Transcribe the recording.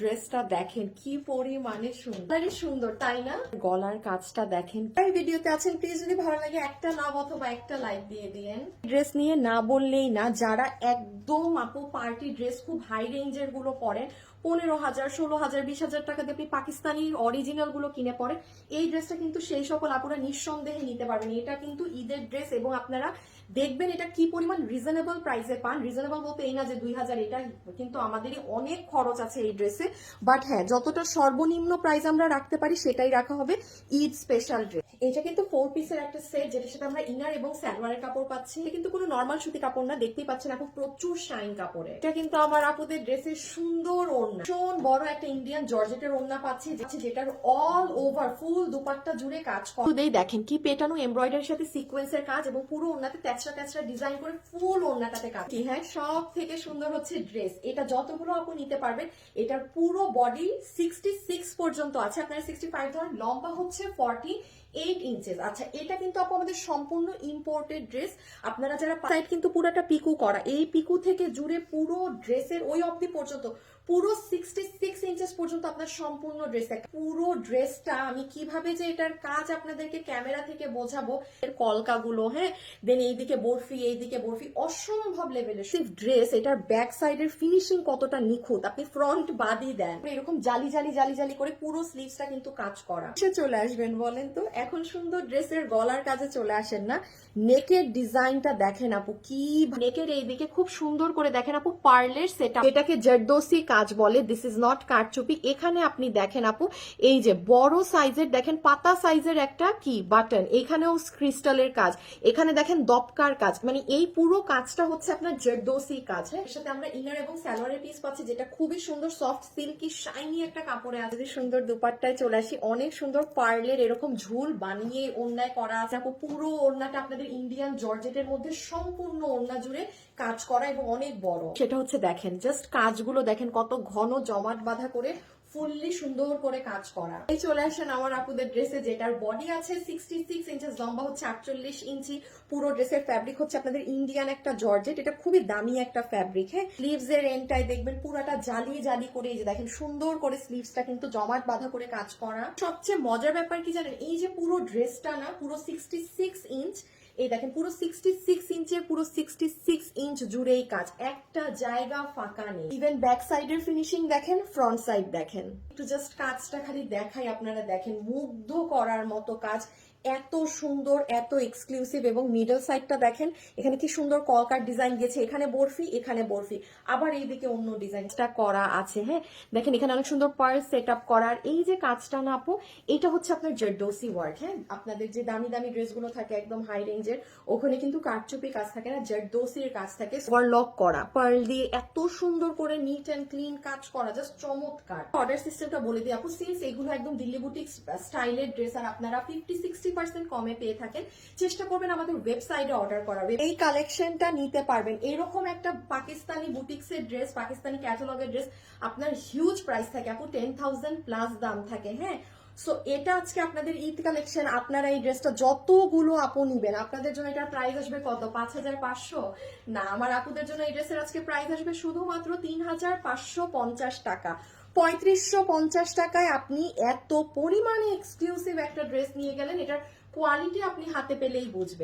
ড্রেসটা দেখেন কি পরিমাণে সুন্দর। সুন্দর তাই না? গলার কাজটা দেখেন। এই ভিডিওতে আছেন প্লিজ যদি ভালো লাগে একটা লাভ অথবা একটা লাইক দিয়ে দিয়েন। ড্রেস নিয়ে না বললেই না যারা একদম আপু পার্টি ড্রেস খুব হাই রেঞ্জেরগুলো পরেন পনেরো হাজার, ষোলো হাজার, বিশ হাজার টাকা দিয়ে আপনি পাকিস্তানি অরিজিনালগুলো কিনে পরেন এই ড্রেসটা কিন্তু সেই সকল আপনারা নিঃসন্দেহে নিতে পারবেন। এটা কিন্তু ঈদের ড্রেস এবং আপনারা দেখবেন এটা কি পরিমাণ রিজনেবল প্রাইসে পান। রিজনেবল বলতে এই না যে দুই হাজার, এটা কিন্তু আমাদেরই অনেক খরচ আছে এই ড্রেসে বাট হ্যাঁ যতটা সর্বনিম্ন প্রাইস আমরা রাখতে পারি সেটাই রাখা হবে ঈদ স্পেশাল ড্রেস এটা কিন্তু ফোর পিসের একটা সেট যেটার সাথে আমরা ইনার এবং সালোয়ারের কাপড় পাচ্ছি। কিন্তু কোনো নর্মাল সুতি কাপড় না, দেখতেই পাচ্ছেন এখন প্রচুর শাইন কাপড়ে। এটা কিন্তু আমার আপুদের ড্রেসের সুন্দর ওড়না। ভীষণ বড় একটা ইন্ডিয়ান জর্জেটের ওড়না পাচ্ছি যেটার অল ওভার ফুল দুপাট্টা জুড়ে কাজ করা। দেখেন কি, পেটানো এমব্রয়ডারির সাথে সিকোয়েন্সের কাজ এবং পুরো ওড়নাতে তেচরা তেচরা ডিজাইন করে ফুল ওড়নাটাতে কাজ। কি হ্যাঁ সব থেকে সুন্দর হচ্ছে ড্রেস এটা যতগুলো আপু নিতে পারবেন, এটার পুরো বডি সিক্সটি সিক্স পর্যন্ত আছে। আপনার সিক্সটি ফাইভ ধরেন, লম্বা হচ্ছে ফর্টি এইট ইঞ্চেস আচ্ছা এটা কিন্তু আপু আমাদের সম্পূর্ণ ইম্পোর্টেড ড্রেস আপনারা যারা সাইড কিন্তু পুরোটা পিকু করা। এই পিকু থেকে জুড়ে পুরো ড্রেসের ওই অবধি পর্যন্ত, পুরো সিক্সটি সিক্স ইঞ্চেস পর্যন্ত আপনার সম্পূর্ণ ড্রেস পুরো ড্রেসটা আমি কীভাবে যে এটার কাজ আপনাদেরকে ক্যামেরা থেকে বোঝাবো, এর কলকাগুলো হ্যাঁ? দেন এইদিকে বরফি এইদিকে বরফি, অসম্ভব লেভেলের সিফ ড্রেস এটার ব্যাক সাইডের ফিনিশিং কতটা নিখুঁত, আপনি ফ্রন্ট বাদই দেন। এরকম জালি জালি জালি জালি করে পুরো স্লিভসটা কিন্তু কাজ করা। চলে আসবেন বলেন তো, এখন সুন্দর ড্রেসের গলার কাজে চলে আসেন না। নেকের ডিজাইনটা দেখেন আপু, কি নেকের এইদিকে খুব সুন্দর করে দেখেন আপু, পার্লের সেট এটাকে জর্দোসি কাজ বলে দিস ইজ নট কারচুপি। এখানে আপনি দেখেন আপু, এই যে বড় সাইজের দেখেন পাতা সাইজের একটা কি বাটন এখানেও ক্রিস্টালের কাজ। এখানে দেখেন দপকার কাজ মানে এই পুরো কাজটা হচ্ছে আপনার জর্দোসি কাজ। হ্যাঁ এর সাথে আমরা ইনার এবং সালোয়ারের পিস পাচ্ছি, যেটা খুবই সুন্দর সফট সিল্কি শাইনি একটা কাপড়ে আছে। সুন্দর দুপাট্টায় চলে আসি, অনেক সুন্দর পার্লের এরকম ঝুল বানিয়ে ওড়নায় করা আছে পুরো ওড়নাটা আপনাদের ইন্ডিয়ান জর্জেটের মধ্যে সম্পূর্ণ ওড়না জুড়ে কাজ করা এবং অনেক বড়। সেটা হচ্ছে দেখেন জাস্ট কাজগুলো দেখেন, কত ঘন জমাট বাঁধা করে ফুললি সুন্দর করে কাজ করা। এই চলে আসেন আমার আপুদের ড্রেসে যেটার বডি আছে সিক্সটি সিক্স ইঞ্চেস লম্বা হচ্ছে আটচল্লিশ ইঞ্চি। পুরো ড্রেসের ফ্যাব্রিক হচ্ছে আপনাদের ইন্ডিয়ান একটা জর্জেট এটা খুবই দামি একটা ফ্যাব্রিক হ্যাঁ? স্লিভস এর এন্ডটাই দেখবেন পুরাটা জ্বালিয়ে জালি করে এই যে দেখেন, সুন্দর করে স্লিভসটা কিন্তু জমাট বাঁধা করে কাজ করা। সবচেয়ে মজার ব্যাপার কি জানেন, এই যে পুরো ড্রেসটা না, পুরো সিক্সটি সিক্স ইঞ্চ এই দেখেন, পুরো সিক্সটি সিক্স ইঞ্চের, পুরো সিক্সটি সিক্স ইঞ্চ জুড়েই কাজ। একটা জায়গা ফাঁকা নেই। ইভেন ব্যাক সাইডের ফিনিশিং দেখেন ফ্রন্ট সাইড দেখেন। একটু জাস্ট কাজটা খালি দেখাই, আপনারা দেখেন, মুগ্ধ করার মতো কাজ। এত সুন্দর, এত এক্সক্লুসিভ এবং মিডল সাইডটা দেখেন, এখানে কি সুন্দর কলকার ডিজাইন গেছে এখানে বরফি এখানে বরফি। আবার এইদিকে অন্য ডিজাইনটা করা আছে হ্যাঁ? দেখেন, এখানে অনেক সুন্দর পার্স সেট আপ করার। এই যে কাজটা না আপু, এটা হচ্ছে আপনার জর্ডোসি ওয়ার্ক হ্যাঁ? আপনাদের যে দামি দামি ড্রেসগুলো থাকে, একদম হাই রেঞ্জের ওখানে কিন্তু কারচুপি কাজ থাকে না জর্ডোসির কাজ থাকে। লক করা পার্ল দিয়ে এত সুন্দর করে নিট অ্যান্ড ক্লিন কাজ করা জাস্ট চমৎকার। অর্ডার সিস্টেমটা বলে দিই, আপু সিন্স এগুলো একদম দিল্লি বুটিক স্টাইলের ড্রেস আর আপনারা ফিফটি সিক্সটি পার্সেন্ট কমে পেয়ে থাকেন, চেষ্টা করবেন আমাদের ওয়েবসাইটে অর্ডার করার। এই কালেকশনটা নিতে পারবেন। এরকম একটা পাকিস্তানি বুটিক্সের ড্রেস পাকিস্তানি ক্যাটালগের ড্রেস আপনার হিউজ প্রাইস থাকে, আপু টেন থাউজেন্ড প্লাস দাম থাকে হ্যাঁ? সো এটা আজকে আপনাদের ঈদ কালেকশন আপনারা এই ড্রেসটা যতগুলো আপু নিবেন, আপনাদের জন্য এটা প্রাইস আসবে কত? পাঁচ হাজার পাঁচশো? না, আমার আপুদের জন্য এই ড্রেসের আজকে প্রাইস আসবে শুধুমাত্র তিন হাজার পাঁচশো পঞ্চাশ টাকা। পঁয়ত্রিশশো পঞ্চাশ টাকায় আপনি এত পরিমাণে এক্সক্লুসিভ একটা ড্রেস নিয়ে গেলেন, এটার কোয়ালিটি আপনি হাতে পেলেই বুঝবেন।